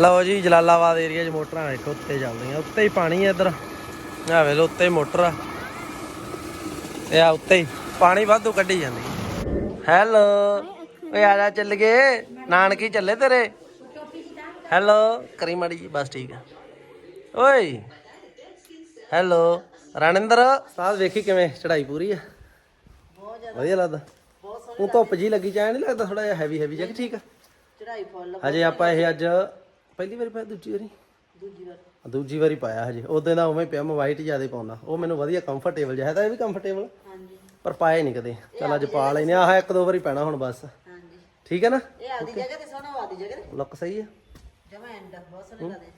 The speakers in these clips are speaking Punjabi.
ਲਓ ਜੀ ਜਲਾਲਾਬਾਦ ਏਰੀਆ 'ਚ ਮੋਟਰਾਂ ਵੇਖੋ ਉੱਤੇ ਚੱਲਦੀਆਂ ਉੱਤੇ ਹੀ ਪਾਣੀ ਹੈ ਇੱਧਰ। ਆ ਵੇਖ ਲਓ ਉੱਤੇ ਹੀ ਮੋਟਰ ਆ। ਇਹ ਆ ਉੱਤੇ ਹੀ। ਪਾਣੀ ਵਾਧੂ ਕੱਢੀ ਜਾਂਦੀ। ਹੈਲੋ ਓਏ ਆ ਜਾ ਚੱਲ ਗਏ। ਨਾਨਕੀ ਚੱਲੇ ਤੇਰੇ। ਹੈਲੋ ਕਰੀ ਮਾੜੀ ਜੀ ਬਸ ਠੀਕ ਆ। ਓਏ। ਹੈਲੋ ਰਣਿੰਦਰ ਸਾਹ ਵੇਖੀ ਕਿਵੇਂ? ਚੜਾਈ ਪੂਰੀ ਆ? ਵਧੀਆ ਲੱਗਦਾ। ਉਹ ਧੁੱਪ ਜੀ ਲੱਗੀ ਚਾਹ ਨਹੀਂ ਲੱਗਦਾ? ਥੋੜਾ ਜਿਹਾ ਹੈਵੀ ਹੈਵੀ ਜਿਹਾ ਠੀਕ ਆ? ਚੜਾਈ ਫੁੱਲ ਹਜੇ ਆਪਾਂ ਇਹ ਅੱਜ ਪਹਿਲੀ ਵਾਰੀ ਪਾਇਆ ਦੂਜੀ ਵਾਰੀ? ਦੂਜੀ ਵਾਰ। ਦੂਜੀ ਵਾਰੀ ਪਾਇਆ ਹਜੇ। ਉਦੋਂ ਦਾ ਉਵੇਂ ਪਿਆ ਮੈਂ ਵਾਈਟ ਜ਼ਿਆਦਾ ਪਾਉਂਦਾ। ਉਹ ਮੈਨੂੰ ਵਧੀਆ ਕੰਫਰਟੇਬਲ ਜਿਹਾ ਹੈ ਤਾਂ ਇਹ ਵੀ ਕੰਫਰਟੇਬਲ ਹਾਂਜੀ। ਪਰ ਪਾਇਆ ਨਹੀਂ ਕਦੇ। ਚਲ ਅੱਜ ਪਾ ਲੈਨੇ ਆਹ ਇੱਕ ਦੋ ਵਾਰੀ ਪੈਣਾ ਹੁਣ ਬਸ। ਹਾਂਜੀ। ਠੀਕ ਹੈ ਨਾ? ਇਹ ਆਦੀ ਜਗ੍ਹਾ ਤੇ ਸੋਹਣਾ ਆਦੀ ਜਗ੍ਹਾ ਤੇ। ਲੁੱਕ ਸਹੀ ਹੈ। ਜਮਾ ਐਂਡ ਬਹੁਤ ਸੋਹਣੇ ਲੱਗਦੇ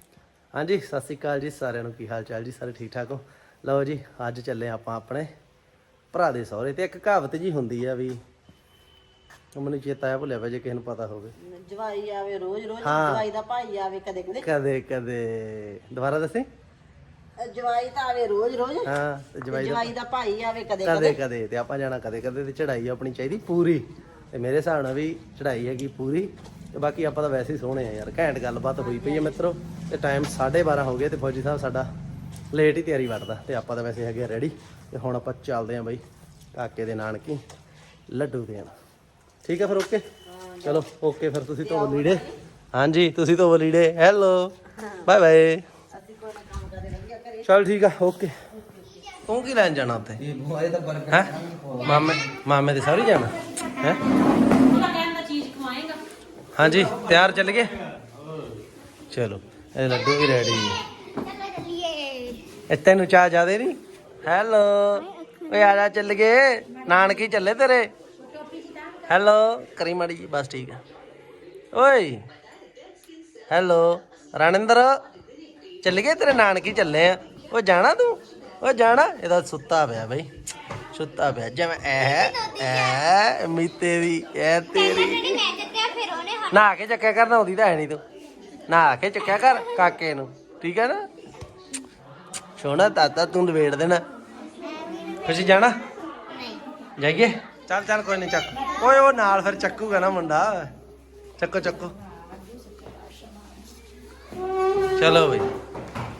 ਹਾਂਜੀ ਸਤਿ ਸ੍ਰੀ ਅਕਾਲ ਜੀ ਸਾਰਿਆਂ ਨੂੰ। ਕੀ ਹਾਲ ਚਾਲ ਜੀ? ਸਾਰੇ ਠੀਕ ਠਾਕ ਹੋ? ਲਓ ਜੀ ਅੱਜ ਚੱਲੇ ਆਪਾਂ ਆਪਣੇ ਭਰਾ ਦੇ ਸਹੁਰੇ ਤੇ ਇੱਕ ਕਹਾਵਤ ਜੀ ਹੁੰਦੀ ਆ ਵੀ ਉਹ ਮੈਨੂੰ ਚੇਤਾ ਆ ਭੁੱਲਿਆ ਪਿਆ ਜੇ ਕਿਸੇ ਨੂੰ ਪਤਾ ਹੋਵੇ। ਜਵਾਈ ਆਵੇ ਰੋਜ਼ ਰੋਜ਼ ਹਾਂ। ਜਵਾਈ ਦਾ ਭਾਈ ਆਵੇ ਕਦੇ ਕਦੇ ਕਦੇ। ਕਦੇ ਦੁਬਾਰਾ ਦੱਸੇ? ਜਵਾਈ ਤਾਂ ਆਵੇ ਰੋਜ਼ ਰੋਜ਼ ਹਾਂ ਤੇ ਜਵਾਈ ਦਾ ਜਵਾਈ ਦਾ ਭਾਈ ਆਵੇ ਕਦੇ ਕਦੇ ਕਦੇ ਤੇ ਆਪਾਂ ਜਾਣਾ ਕਦੇ ਕਦੇ ਤੇ ਚੜਾਈ ਆਪਣੀ ਚਾਹੀਦੀ ਪੂਰੀ। ਤੇ ਮੇਰੇ ਹਿਸਾਬ ਨਾਲ ਵੀ ਚੜਾਈ ਹੈਗੀ ਪੂਰੀ। ਤੇ ਬਾਕੀ ਆਪਾਂ ਤਾਂ ਵੈਸੇ ਹੀ ਸੋਹਣੇ ਆ ਯਾਰ ਘੈਂਟ ਗੱਲਬਾਤ ਹੋਈ ਪਈ ਹੈ ਮਿੱਤਰੋ। ਤੇ ਟਾਈਮ 12:30 ਹੋ ਗਏ ਤੇ ਫੌਜੀ ਸਾਹਿਬ ਸਾਡਾ ਲੇਟ ਹੀ ਤਿਆਰੀ ਵੜਦਾ ਤੇ ਆਪਾਂ ਤਾਂ ਵੈਸੇ ਹੈਗੇ ਰੈਡੀ ਤੇ ਹੁਣ ਆਪਾਂ ਚੱਲਦੇ ਆਂ ਬਾਈ ਕਾਕੇ ਦੇ ਨਾਨਕੀ ਲੱਡੂ ਦੇਣ। ਠੀਕ ਹੈ ਫਿਰ ਓਕੇ ਚਲੋ ਓਕੇ ਫਿਰ ਤੁਸੀਂ ਧੋ ਲੀੜੇ। ਹਾਂਜੀ ਤੁਸੀਂ ਧੋ ਲੀੜੇ। ਹੈਲੋ ਬਾਏ ਬਾਏ ਚਲ ਠੀਕ ਆ ਓਕੇ ਤੂੰ ਕੀ ਲੈਣ ਜਾਣਾ ਉੱਥੇ? ਇਹ ਬਰਗਰ ਹੈ? ਮਾਮੇ ਮਾਮੇ ਦੇ ਸਾਰੇ ਜਾਣਾ? ਹੈ? ਹਾਂਜੀ ਤਿਆਰ ਚੱਲ ਗਏ? ਚਲੋ ਇਹ ਲੱਡੂ ਵੀ ਰੈਡੀ ਹੈ ਤੈਨੂੰ ਚਾਹ ਜਾਦੇ ਨਹੀਂ? ਹੈਲੋ ਓਏ ਆ ਜਾ ਚੱਲ ਗਏ। ਨਾਨਕੀ ਚੱਲੇ ਤੇਰੇ? ਹੈਲੋ ਕਰੀ ਮਾੜੀ ਜੀ ਬਸ ਠੀਕ ਆ। ਓਏ ਹੈਲੋ ਰਣਿੰਦਰ ਚੱਲ ਗਏ ਤੇਰੇ ਨਾਨਕੀ ਚੱਲੇ ਆ। ਉਹ ਜਾਣਾ ਤੂੰ? ਉਹ ਜਾਣਾ? ਇਹਦਾ ਸੁੱਤਾ ਪਿਆ ਬਈ। ਸੁੱਤਾ ਪਿਆ ਜਿਵੇਂ ਐ ਐ ਮੀ ਤੇਰੀ ਐ ਤੇਰੀ। ਨਹਾ ਕੇ ਚੱਕਿਆ ਕਰ ਨਹਾਉਂਦੀ ਤਾਂ ਹੈ ਨਹੀਂ ਤੂੰ। ਨਹਾ ਕੇ ਚੱਕਿਆ ਕਰ ਕਾਕੇ ਨੂੰ ਠੀਕ ਹੈ ਨਾ? ਸੋਹਣਾ ਤਾਤਾ ਤੂੰ ਲਵੇੜ ਦੇਣਾ। ਤੁਸੀਂ ਜਾਣਾ? ਜਾਈਏ? ਚੱਲ ਚੱਲ ਕੋਈ ਨਹੀਂ ਚੱਕ। ਓਏ ਉਹ ਨਾਲ ਫਿਰ ਚੱਕੂਗਾ ਨਾ ਮੁੰਡਾ। ਚੱਕੋ ਚੱਕੋ। ਚਲੋ ਬਈ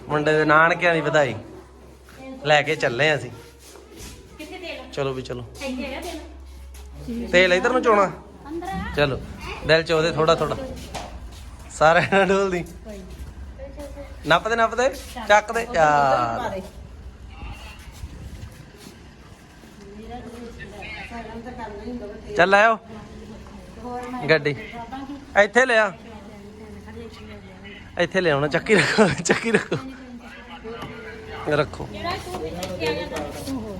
ਮੁੰਡੇ ਦੇ ਨਾਨਕਿਆਂ ਦੀ ਵਧਾਈ। ਲੈ ਕੇ ਚੱਲੇ ਅਸੀਂ। ਚਲੋ ਵੀ ਚਲੋ। ਤੇਲ? ਇਧਰ ਨੂੰ ਚੋਣਾ। ਚਲੋ ਦਿਲ ਚ ਉਹਦੇ ਥੋੜਾ ਥੋੜਾ ਸਾਰਿਆਂ ਨਾਲ ਡੋਲਦੀ। ਨੱਪਦੇ ਨੱਪਦੇ? ਚੱਕਦੇ ਯਾਰ। ਚੱਲ ਆਇਓ ਗੱਡੀ। ਇੱਥੇ ਲਿਆ ਇੱਥੇ ਲਿਆਉਣਾ ਚੱਕੀ ਰੱਖੋ ਚੱਕੀ ਰੱਖੋ। ਰੱਖੋ।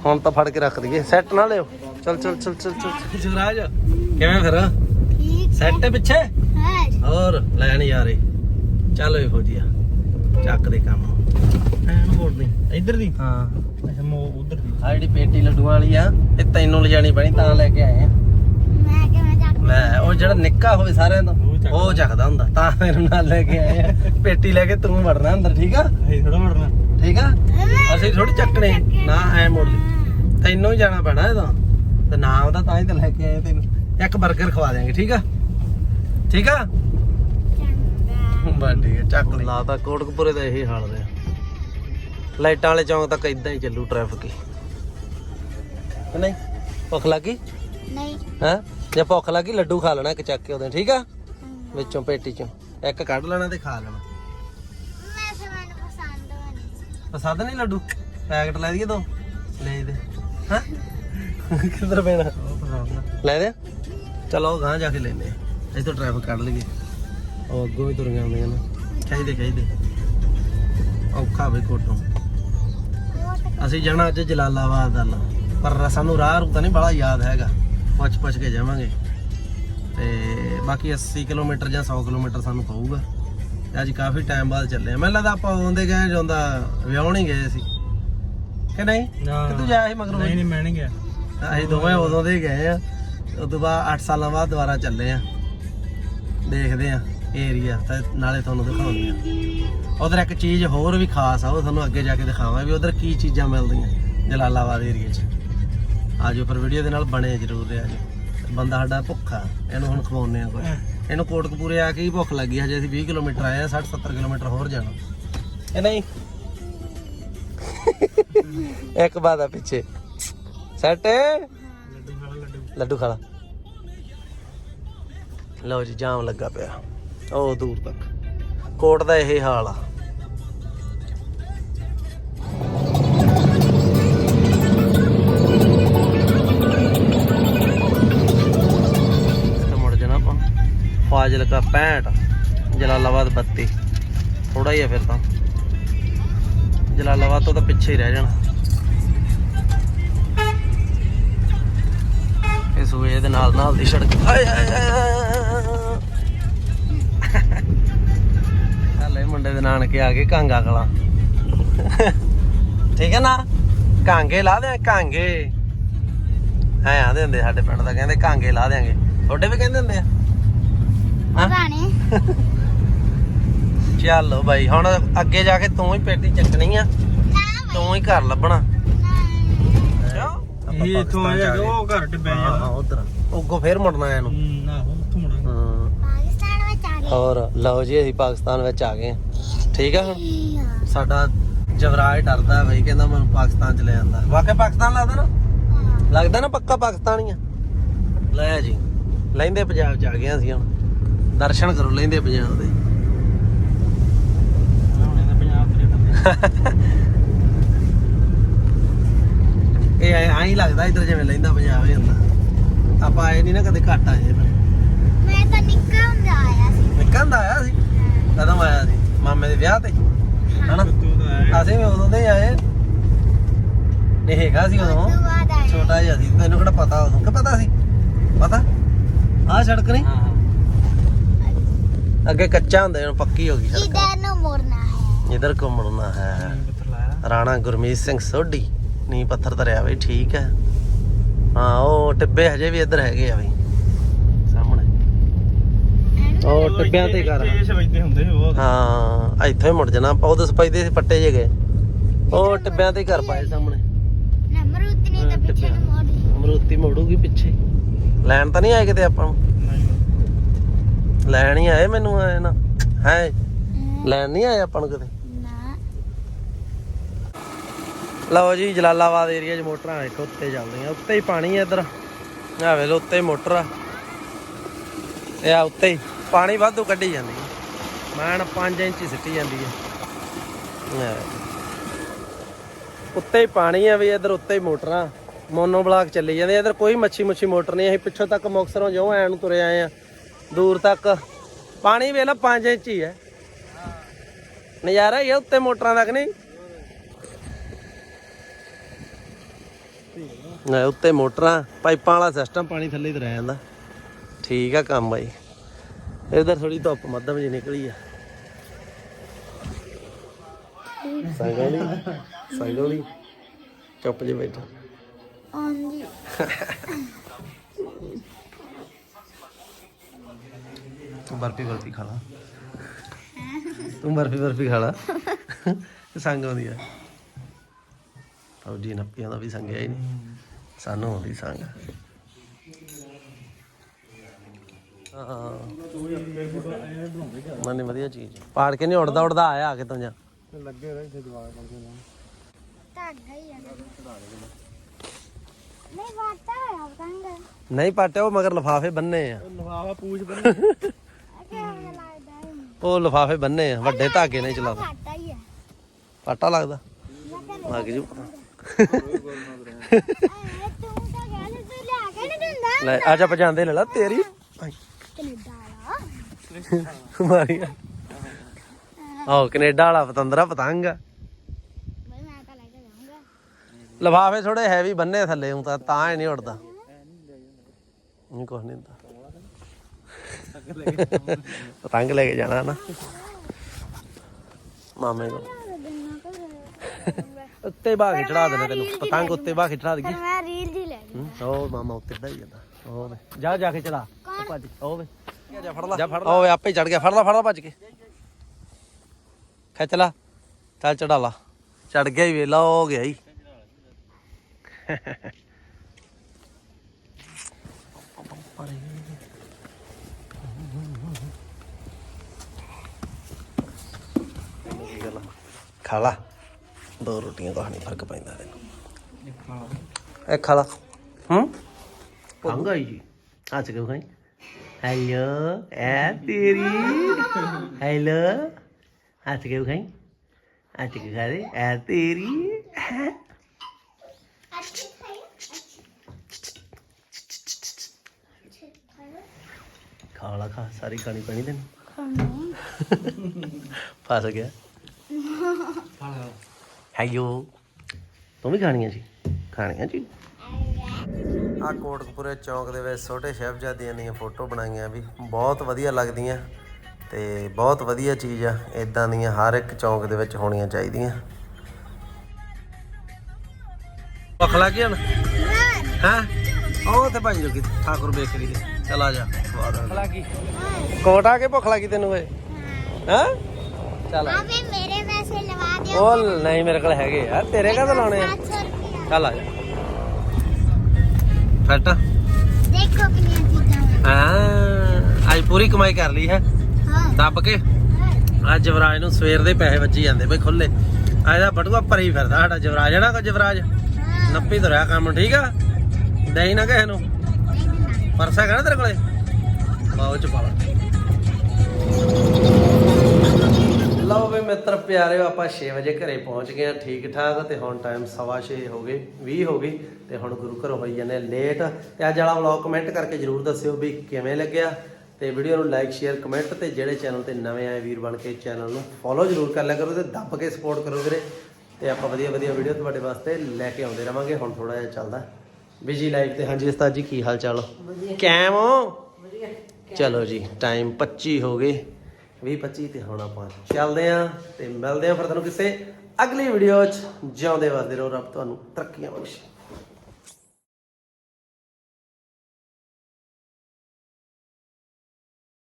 ਹੁਣ ਤਾਂ ਫੜ ਕੇ ਰੱਖ ਦਈਏ। ਸੈੱਟ ਨਾ ਲਿਓ। ਚੱਲ ਚੱਲ ਚੱਲ ਚੱਲ ਚੱਲ। ਜਗਰਾਜ ਕਿਵੇਂ ਫਿਰ? ਸੈੱਟ ਪਿੱਛੇ? ਹੋਰ ਲੈਣ ਯਾਰੇ ਚੱਲ ਵੇ ਫੌਜੀਆ ਚੱਕ ਦੇ ਕੰਮ। ਐਨ ਇੱਧਰ ਦੀ? ਹਾਂ। ਅੱਛਾ ਮੋ ਉਧਰ ਦੀ। ਆ ਜਿਹੜੀ ਪੇਟੀ ਲੱਡੂਆਂ ਵਾਲੀ ਆ ਇਹ ਤੈਨੂੰ ਲਿਜਾਣੀ ਪੈਣੀ ਤਾਂ ਲੈ ਕੇ ਆਏ ਆ। ਉਹ ਜਿਹੜਾ ਨਿੱਕਾ ਹੋਵੇ ਸਾਰਿਆਂ ਤੋਂ ਉਹ ਚੱਕਦਾ। ਹੁੰਦਾ। ਤਾਂ ਮੇਰੇ ਨਾਲ ਲੈ ਕੇ ਆਏ ਆ ਪੇਟੀ ਲੈ ਕੇ ਤੂੰ ਵੜਨਾ ਅੰਦਰ ਠੀਕ ਆ? ਅਸੀਂ ਥੋੜਾ ਵੜਨਾ। ਠੀਕ ਆ? ਅਸੀਂ ਥੋੜੀ ਚੱਕਣੇ। ਨਾ ਐ ਮੁੜ ਲਈ ਤੈਨੂੰ ਹੀ ਜਾਣਾ ਪੈਣਾ ਇਹਦਾ। ਤੇ ਨਾਮ ਦਾ ਤਾਂ ਹੀ ਤਾਂ ਲੈ ਕੇ ਆਏ ਤੈਨੂੰ। ਇੱਕ 버ਗਰ ਖਵਾ ਦੇਾਂਗੇ ਠੀਕ ਆ? ਠੀਕ ਆ? ਬਸ ਠੀਕ ਚੱਕ ਲਈ ਲਾਤਾ ਕੋਟਕਪੁਰੇ ਦਾ ਇਹੀ ਹਾਲ ਰਿਹਾ। ਲਾਈਟਾਂ ਵਾਲੇ ਚੌਂਕ ਤੱਕ ਇਦਾਂ ਹੀ ਚੱਲੂ ਟ੍ਰੈਫਿਕ ਹੀ। ਨਹੀਂ ਭੁੱਖ ਲੱਗੀ? ਨਹੀਂ। ਹੈਂ? ਜੇ ਭੁੱਖ ਲੱਗੀ, ਲੱਡੂ ਖਾ ਲੈਣਾ, ਇੱਕ ਚੱਕ ਕੇ ਉਹਦੇ ਠੀਕ ਆ? ਵਿੱਚੋਂ, ਪੇਟੀ ਚੋਂ। ਇੱਕ ਕੱਢ ਲੈਣਾ ਤੇ ਖਾ ਲੈਣਾ। ਮੈਂ ਫਿਰ ਪਸੰਦ ਨਹੀਂ ਪਸੰਦ ਨਹੀਂ ਲੱਡੂ? ਪੈਕਟ ਲੈ ਦਈਏ ਦੋ? ਲੈ ਦੇ। ਹਾਂ? ਕਿੱਧਰ ਪੈਣਾ? ਲੈ ਦੇ। ਚਲੋ ਗਾਂ ਜਾ ਕੇ ਲੈਨੇ ਇੱਥੋਂ ਟ੍ਰੈਫਿਕ ਕੱਢ ਲਈਏ। ਉਹ ਅੱਗੋਂ ਵੀ ਤੁਰੀਆਂ ਆਉਂਦੀਆਂ ਨੇ। ਚਾਹੀਦੇ ਚਾਹੀਦੇ। ਔਖਾ ਬਈ ਕੋਟੋਂ। ਅਸੀਂ ਜਾਣਾ ਅੱਜ ਜਲਾਲਾਬਾਦ ਵੱਲ। ਪਰ ਸਾਨੂੰ ਰਾਹ ਰੂਤਾ ਨਹੀਂ, ਬੜਾ ਯਾਦ ਹੈਗਾ। ਪੁੱਛ ਪੁੱਛ ਕੇ ਜਾਵਾਂਗੇ। ਤੇ ਬਾਕੀ 80 ਕਿਲੋਮੀਟਰ ਜਾਂ 100 ਕਿਲੋਮੀਟਰ ਸਾਨੂੰ ਪਊਗਾ। ਤੇ ਅੱਜ ਕਾਫੀ ਟਾਈਮ ਬਾਅਦ ਚੱਲੇ ਆ। ਮੈਨੂੰ ਲੱਗਦਾ ਆਪਾਂ ਆਉਂਦੇ ਗਏ ਜਾਂਦਾ ਵਿਆਹਣ ਹੀ ਗਏ ਸੀ ਕਿ ਨਹੀਂ? ਕਿ ਤੂੰ ਜਾਇਆ ਸੀ ਮਗਰੋਂ? ਨਹੀਂ ਨਹੀਂ ਮੈਂ ਨਹੀਂ ਗਿਆ। ਅਸੀਂ ਦੋਵੇਂ ਉਦੋਂ ਦੇ ਗਏ ਆ। ਉਸ ਤੋਂ ਬਾਅਦ 8 ਸਾਲਾਂ ਬਾਅਦ ਦੁਬਾਰਾ ਚੱਲੇ ਆ। ਦੇਖਦੇ ਆ ਏਰੀਆ ਤੇ ਨਾਲੇ ਤੁਹਾਨੂੰ ਦਿਖਾਉਂਦੇ ਆ। ਉਧਰ ਇੱਕ ਚੀਜ਼ ਹੋਰ ਵੀ ਖਾਸ ਆ ਉਹ ਤੁਹਾਨੂੰ ਅੱਗੇ ਜਾ ਕੇ ਦਿਖਾਵਾਂ ਵੀ ਉਧਰ ਕੀ ਚੀਜ਼ਾਂ ਮਿਲਦੀਆਂ ਜਲਾਲਾਬਾਦ ਏਰੀਆ 'ਚ। ਆਜੋ ਪਰ ਵੀਡੀਓ ਦੇ ਨਾਲ ਬਣੇ ਜ਼ਰੂਰ ਰਿਹਾ ਜੀ। ਬੰਦਾ ਸਾਡਾ ਭੁੱਖਾ ਇਹਨੂੰ ਹੁਣ ਖਵਾਉਂਦੇ ਆ ਕੁਝ ਇਹਨੂੰ ਕੋਟਕਪੂਰੇ ਆ ਕੇ ਹੀ ਭੁੱਖ ਲੱਗੀ ਹਜੇ ਅਸੀਂ 20 ਕਿਲੋਮੀਟਰ ਆਏ ਆ 60 70 ਕਿਲੋਮੀਟਰ ਹੋਰ ਜਾਣਾ। ਇਹ ਨਹੀਂ। ਇੱਕ ਬਾਤ ਆ ਪਿੱਛੇ। ਸੈਟ। ਲੱਡੂ ਖਾਲਾ ਲਓ ਜੀ ਜਾਮ ਲੱਗਾ ਪਿਆ। ਉਹ ਦੂਰ ਤੱਕ। ਕੋਟ ਦਾ ਇਹ ਹਾਲ ਆ। ਫਾਜ਼ਿਲਕਾ 65 ਜਲਾਲਾਬਾਦ 32 ਥੋੜਾ ਹੀ ਆ ਫਿਰ ਤਾਂ। ਜਲਾਲਾਬਾਦ ਤੋਂ ਤਾਂ ਪਿੱਛੇ ਹੀ ਰਹਿ ਜਾਣਾ। ਇਹ ਸੂਏ ਦੇ ਨਾਲ ਨਾਲ ਦੀ ਸੜਕ। ਆਏ ਆਏ ਹਲੇ ਮੁੰਡੇ ਦੇ ਨਾਨਕੇ ਆ ਗਏ ਕਾਂਗਾ ਕਲਾ। ਠੀਕ ਹੈ ਨਾ? ਕਾਂਗੇ ਲਾ ਦੇ ਕਾਂਗੇ। ਐ ਆਦੇ ਹੁੰਦੇ ਸਾਡੇ ਪਿੰਡ ਦਾ, ਕਹਿੰਦੇ ਕਾਂਗੇ ਲਾ ਦੇਾਂਗੇ ਤੁਹਾਡੇ ਵੀ ਕਹਿੰਦੇ ਹੁੰਦੇ ਆ? ਹਾਂ? ਚੱਲੋ ਬਾਈ ਹੁਣ ਅੱਗੇ ਜਾ ਕੇ ਤੂੰ ਹੀ ਪੇਟੀ ਚੱਕਣੀ ਆ। ਤੂੰ ਹੀ ਘਰ ਲੱਭਣਾ। ਇਹ ਇੱਥੋਂ ਆ ਜਾ ਕੇ। ਉਹ ਘਰ ਟਿੱਬਿਆ ਹਾਂ ਜਾਂਦਾ ਉਧਰ। ਉੱਗੋ ਫੇਰ ਮੁੜਨਾ ਇਹਨੂੰ। ਹੂੰ ਆਹੋ ਉੱਥੋਂ ਮੁੜਾਂਗੇ। ਹਾਂ। ਪਾਕਿਸਤਾਨ ਵਿੱਚ ਆ ਹੋਰ ਲਓ ਜੀ ਅਸੀਂ ਪਾਕਿਸਤਾਨ ਵਿੱਚ ਆ ਗਏ ਹਾਂ। ਠੀਕ ਆ? ਹੁਣ ਗਏ ਸਾਡਾ ਜਵਰਾਜ ਡਰਦਾ ਬਈ ਕਹਿੰਦਾ ਮੈਨੂੰ ਪਾਕਿਸਤਾਨ ਚ ਲੈ ਜਾਂਦਾ ਵਾਕਿਆ ਪਾਕਿਸਤਾਨ ਲੱਗਦਾ ਨਾ? ਲੱਗਦਾ ਨਾ ਪੱਕਾ ਪਾਕਿਸਤਾਨੀ ਆ? ਲੈ ਜੀ। ਲੈਂਦੇ ਪੰਜਾਬ ਚ ਆ ਗਏ ਅਸੀਂ ਹੁਣ। ਦਰਸ਼ਨ ਕਰੋ ਲੈਂਦੇ ਪੰਜਾਬ ਦੇ। ਇਹ ਐ ਐਂ ਹੀ ਲੱਗਦਾ ਇਧਰ ਜਿਵੇਂ ਲੈਂਦਾ ਪੰਜਾਬ ਹੀ ਹੁੰਦਾ। ਆਪਾਂ ਆਏ ਨਹੀਂ ਨਾ ਕਦੇ ਘੱਟ ਆਏ ਮੈਂ ਤਾਂ ਨਿੱਕਾ ਹੁੰਦਾ ਆਇਆ ਸੀ। ਨਿਕਲਦਾ ਆਇਆ ਸੀ? ਕਦਮ ਆਇਆ ਸੀ ਮਾਮੇ ਦੇ ਵਿਆਹ ਤੇ। ਹਨਾ? ਅਸੀਂ ਵੀ ਉਦੋਂ ਦੇ ਆਏ। ਨਹੀਂ ਹੈਗਾ ਸੀ ਉਦੋਂ ਛੋਟਾ ਜਿਹਾ ਸੀ ਤੈਨੂੰ ਕਿਹੜਾ ਪਤਾ ਉਦੋਂ? ਕਿ ਪਤਾ ਸੀ? ਪਤਾ? ਆਹ ਸੜਕ ਨਹੀਂ ਹਾਂ। ਅੱਗੇ ਕੱਚਾ ਹੁੰਦਾ ਹੁਣ ਪੱਕੀ ਹੋ ਗਈ ਸੜਕ। ਇਧਰ ਨੂੰ ਮੁੜਨਾ ਹੈ। ਇਧਰ ਕੋ ਮੁੜਨਾ ਹੈ। ਪੱਥਰ ਲਾਇਆ। ਰਾਣਾ ਗੁਰਮੀਤ ਸਿੰਘ ਸੋਢੀ ਨੀ ਪੱਥਰ ਧਰਿਆ ਬਈ ਠੀਕ ਹੈ। ਹਾਂ ਉਹ ਟਿੱਬੇ ਹਜੇ ਵੀ ਇੱਧਰ ਹੈਗੇ ਆ ਬਈ ਸਾਹਮਣੇ। ਉਹ ਟਿੱਬਿਆਂ ਤੇ ਕਰ। ਹੁੰਦੇ ਹਾਂ ਇੱਥੋਂ ਹੀ ਮੁੜ ਜਾਣਾ ਆਪਾਂ ਉਹਦੇ ਸਪਾਈਦੇ ਸੀ ਪੱਟੇ ਜੇ ਗਏ। ਉਹ ਟਿੱਬਿਆਂ ਤੇ ਹੀ ਕਰ ਪਾਏ ਸਾਹਮਣੇ। ਪਿੱਛੇ ਨੂੰ ਮੋੜ ਲਈ ਅਮਰੂਤੀ ਮੋੜੂਗੀ ਪਿੱਛੇ। ਲੈਣ ਤਾਂ ਨਹੀਂ ਆਏ ਕਿਤੇ ਆਪਾਂ ਨੂੰ? ਲੈਣ ਹੀ ਆਏ ਮੈਨੂੰ ਆਏ ਨਾ। ਹੈ? ਲੈਣ ਨਹੀਂ ਆਏ ਆਪਾਂ ਨੂੰ ਨਾ। ਲਓ ਜੀ ਜਲਾਲਾਬਾਦ ਏਰੀਆ 'ਚ ਮੋਟਰਾਂ ਦੇਖੋ ਉੱਤੇ ਚੱਲਦੀਆਂ ਉੱਤੇ ਹੀ ਪਾਣੀ ਹੈ ਇੱਧਰ। ਆ ਵੇ ਲੋ ਉੱਤੇ ਹੀ ਮੋਟਰ ਆ। ਇਹ ਆ ਉੱਤੇ ਹੀ। ਪਾਣੀ ਵਾਧੂ ਕੱਢੀ ਜਾਂਦੀ ਹੈ ਮੈਨ 5 ਇੰਚ ਹੀ ਸਿੱਟੀ ਜਾਂਦੀ ਹੈ। ਉੱਤੇ ਹੀ ਪਾਣੀ ਆ ਵੀ ਇੱਧਰ ਉੱਤੇ ਹੀ ਮੋਟਰਾਂ। ਮੋਨੋ ਬਲਾਕ ਚੱਲੀ ਜਾਂਦੇ ਇੱਧਰ ਕੋਈ ਮੱਛੀ ਮੁੱਛੀ ਮੋਟਰ ਨਹੀਂ ਅਸੀਂ ਪਿੱਛੋਂ ਤੱਕ ਮੁਕਸਰੋਂ ਜੋ ਐ ਨੂੰ ਤੁਰੇ ਆਏ ਆ। ਦੂਰ ਤੱਕ। ਪਾਣੀ ਵੇਖ ਲਾ 5 ਇੰਚ ਹੀ ਹੈ। ਨਜ਼ਾਰਾ ਹੀ ਆ ਉੱਤੇ ਮੋਟਰਾਂ ਤੱਕ ਨਹੀਂ? ਨਾ ਉੱਤੇ ਮੋਟਰਾਂ, ਪਾਈਪਾਂ ਵਾਲਾ ਸਿਸਟਮ ਪਾਣੀ ਥੱਲੇ ਹੀ ਰਹਿ ਜਾਂਦਾ। ਠੀਕ ਆ ਕੰਮ ਬਾਈ। ਇਧਰ ਥੋੜੀ ਧੁੱਪ ਮੱਧਮ ਜੀ ਨਿਕਲੀ ਆ। ਸਾਈਕਲ ਦੀ ਸਾਈਕਲ ਦੀ ਚੁੱਪ ਜੇ ਬੈਠਾ। ਹਾਂਜੀ। ਤੂੰ ਬਰਫੀ ਬਰਫੀ ਖਾ ਲਾ। ਤੂੰ ਬਰਫੀ ਬਰਫੀ ਖਾ ਲਾ। ਸੰਗ ਆਉਂਦੀ ਆ। ਫੌਜੀ ਨੱਪੀਆਂ ਦਾ ਵੀ ਸੰਗਿਆ ਹੀ ਨਹੀਂ। ਸਾਨੂੰ ਆਉਂਦੀ ਸੰਗ। ਹਾਂ। ਮਨੇ ਵਧੀਆ ਚੀਜ਼ ਪਾੜ ਕੇ ਨਹੀਂ ਉੜਦਾ ਉੜਦਾ ਆਇਆ ਆ ਕੇ ਤੂੰ ਜਾ। ਲੱਗੇ ਰਹੇ ਇੱਥੇ ਜਵਾਬ ਕਰਦੇ ਨੇ ਧਾਗਾ ਹੀ ਆ। ਨਹੀਂ ਬਤਾਂਗਾ ਨਹੀਂ ਪਾਟਿਆ ਉਹ ਮਗਰ ਲਫਾਫੇ ਬੰਨੇ ਆ। ਲਫਾਫਾ ਪੂਛ ਹੈ ਉਹ ਲਫਾਫੇ ਬੰਨੇ ਆ ਵੱਡੇ ਧਾਗੇ ਹੀ ਹੈ ਪਾਟਾ ਲੱਗਦਾ? ਲੱਗ ਜੂ। ਲੈ ਆ ਜਾ ਪਜਾਂਦੇ ਲੈ ਲਾ ਤੇਰੀ। ਕੈਨੇਡਾ ਵਾਲਾ। ਆਹ ਕੈਨੇਡਾ ਵਾਲਾ ਪਤੰਦਰਾ ਪਤੰਗ ਆ। ਬਈ ਮੈਂ ਤਾਂ ਲੈ ਕੇ ਜਾਊਂਗਾ। ਲਫਾਫੇ ਥੋੜੇ ਹੈਵੀ ਬੰਨੇ ਥੱਲੇ ਹੂੰ ਤਾਂ ਤਾਂ ਹੀ ਨਹੀਂ ਉੜਦਾ ਨਹੀਂ ਕੁਛ ਨਹੀਂ ਹੁੰਦਾ। ਪਤੰਗ ਲੈ ਕੇ ਜਾਣਾ ਨਾ। ਮਾਮੇ ਕੋਲ। ਉੱਤੇ ਬਾਹ ਕੇ ਚੜਾ ਦੇਣਾ ਤੈਨੂੰ। ਪਤੰਗ ਉੱਤੇ ਬਾਹ ਕੇ ਚੜਾ ਦੇਗੀ। ਮੈਂ ਰੀਲ ਦੀ ਲੈ ਉਹ ਮਾਮਾ ਉੱਤੇ ਚੜਾਈ ਜਾਂਦਾ। ਉਹ ਵੇ। ਜਾ ਜਾ ਕੇ ਚੜਾ। ਉਹ ਭੱਜ। ਉਹ ਵੇ। ਜਾ ਫੜ ਲਾ। ਜਾ ਫੜ ਲਾ। ਉਹ ਵੇ ਆਪੇ ਚੜ ਗਿਆ। ਫੜ ਲਾ ਫੜ ਲਾ ਭੱਜ ਕੇ। ਖਿੱਚ ਲਾ। ਚੱਲ ਚੜਾ ਲਾ। ਚੜ ਗਿਆ ਹੀ ਵੇਲਾ ਹੋ ਗਿਆ ਹੀ ਲਾ ਦੋ ਰੋਟੀਆਂ ਕੁਛ ਨਹੀਂ ਫ਼ਰਕ ਪੈਂਦਾ ਤੈਨੂੰ ਇਹ ਖਾ ਲਾ ਹੂੰ ਖਾਂਗਾ ਜੀ ਹੱਸ ਕੇ ਖਾਈ ਹੈਲੋ ਐ ਤੇਰੀ ਹੈਲੋ ਹੱਸ ਕੇ ਖਾਈ ਹੱਸ ਕੇ ਖਾ ਦੇ ਐ ਤੇਰੀ ਹੈਂ? ਅੱਛੀ ਖਾਈ ਖਾ ਲਾ ਖਾ ਸਾਰੀ ਹੈਲੋ ਤੂੰ ਵੀ ਖਾਣੀਆਂ ਸੀ ਖਾਣੀਆਂ ਜੀ? ਆ ਕੋਟਕਪੁਰੇ ਚੌਂਕ ਦੇ ਵਿੱਚ ਛੋਟੇ ਸਾਹਿਬਜ਼ਾਦਿਆਂ ਦੀਆਂ ਫੋਟੋ ਬਣਾਈਆਂ ਵੀ। ਬਹੁਤ ਵਧੀਆ ਲੱਗਦੀਆਂ ਤੇ ਬਹੁਤ ਵਧੀਆ ਚੀਜ਼ ਆ। ਇਦਾਂ ਦੀਆਂ ਹਰ ਇੱਕ ਚੌਂਕ ਦੇ ਵਿੱਚ ਹੋਣੀਆਂ ਚਾਹੀਦੀਆਂ। ਭੁੱਖ ਲੱਗ ਹੁਣ? ਹਾਂ? ਉਹ ਤੇ ਭਾਈ ਜੋਗੀ ਠਾਕੁਰ ਬੇਕਰੀ ਦੇ। ਚਲ ਆ ਜਾ। ਖਵਾ ਦਾਂਗੇ ਲੱਗੀ ਕੋਟ ਆ ਕੇ ਭੁੱਖ ਲੱਗੀ ਤੈਨੂੰ ਓਏ? ਹਾਂ? ਚੱਲ ਆ। ਆਵੇ ਮੇਰੇ ਪੈਸੇ ਲਵਾ ਦਿਓ ਉਹ ਨਹੀਂ ਮੇਰੇ ਕੋਲ ਹੈਗੇ ਆ ਤੇਰੇ ਕਦ ਲਾਉਣੇ ਆ? 700 ਰੁਪਇਆ ਚੱਲ ਆ ਜਾ। ਫਟ? ਦੇਖੋ ਕਿੰਨੀਆਂ ਚੀਜ਼ਾਂ ਹਾਂ ਅੱਜ ਪੂਰੀ ਕਮਾਈ ਕਰ ਲਈ ਹੈ। ਹਾਂ। ਦੱਬ ਕੇ। ਅੱਜ ਜਵਰਾਜ ਨੂੰ ਸਵੇਰ ਦੇ ਪੈਸੇ ਵੱਜੀ ਜਾਂਦੇ ਬਈ ਖੁੱਲੇ ਅੱਜ ਦਾ ਬਟੂਆ ਭਰੀ ਫਿਰਦਾ ਸਾਡਾ ਜਵਰਾਜ ਹੈ ਨਾ ਕੋ ਜਵਰਾਜ ਨੱਪੀ ਤੁਰਿਆ ਕੰਮ ਠੀਕ ਆ? ਦੇਈ ਨਾ ਕਿਸੇ ਨੂੰ। ਪਰਸ ਨਾ ਤੇਰੇ ਕੋਲੇ? ਬਾਉ ਚ ਪਾ ਮਿੱਤਰ ਪਿਆਰਿਓ ਆਪਾਂ 6 ਵਜੇ ਘਰੇ ਪਹੁੰਚ ਗਏ ਆ ਠੀਕ ਠਾਕ। ਤੇ ਹੁਣ ਟਾਈਮ 6:30 ਹੋ ਗਏ 20 ਹੋ ਗਏ ਤੇ ਹੁਣ ਗੁਰੂ ਘਰੋਂ ਹੋਈ ਜਾਂਦੇ ਲੇਟ ਤੇ ਅੱਜ ਵਾਲਾ ਵਲੌਗ ਕਮੈਂਟ ਕਰਕੇ ਜਰੂਰ ਦੱਸਿਓ ਵੀ ਕਿਵੇਂ ਲੱਗਿਆ। ਤੇ ਵੀਡੀਓ ਨੂੰ ਲਾਈਕ ਸ਼ੇਅਰ ਕਮੈਂਟ ਤੇ ਜਿਹੜੇ ਚੈਨਲ ਤੇ ਨਵੇਂ ਆਏ ਵੀਰ ਬਣ ਕੇ ਚੈਨਲ ਨੂੰ ਫੋਲੋ ਜਰੂਰ ਕਰ ਲਿਆ ਕਰੋ ਤੇ ਦੱਬ ਕੇ ਸਪੋਰਟ ਕਰੋ ਵੀਰੇ। ਤੇ ਆਪਾਂ ਵਧੀਆ ਵਧੀਆ ਵੀਡੀਓ ਤੁਹਾਡੇ ਵਾਸਤੇ ਲੈ ਕੇ ਆਉਂਦੇ ਰਵਾਂਗੇ। ਹੁਣ ਥੋੜਾ ਜਿਹਾ ਚੱਲਦਾ। ਬਿਜ਼ੀ ਲਾਈਫ ਤੇ ਹਾਂਜੀ ਉਸਤਾਦ ਜੀ ਕੀ ਹਾਲ ਚਾਲ? ਕੈਮ ਹੋ? ਚਲੋ ਜੀ ਟਾਈਮ 25 ਹੋ ਗਏ। 20 25 ਤੇ ਹੁਣ ਆਪਾਂ ਚੱਲਦੇ ਆਂ ਤੇ ਮਿਲਦੇ ਆਂ ਫਿਰ ਤੁਹਾਨੂੰ ਕਿਸੇ ਅਗਲੀ ਵੀਡੀਓ 'ਚ। ਜਿਉਂਦੇ ਵਸਦੇ ਰਹੋ ਰੱਬ ਤੁਹਾਨੂੰ ਤਰੱਕੀਆਂ ਬਖਸ਼ੇ।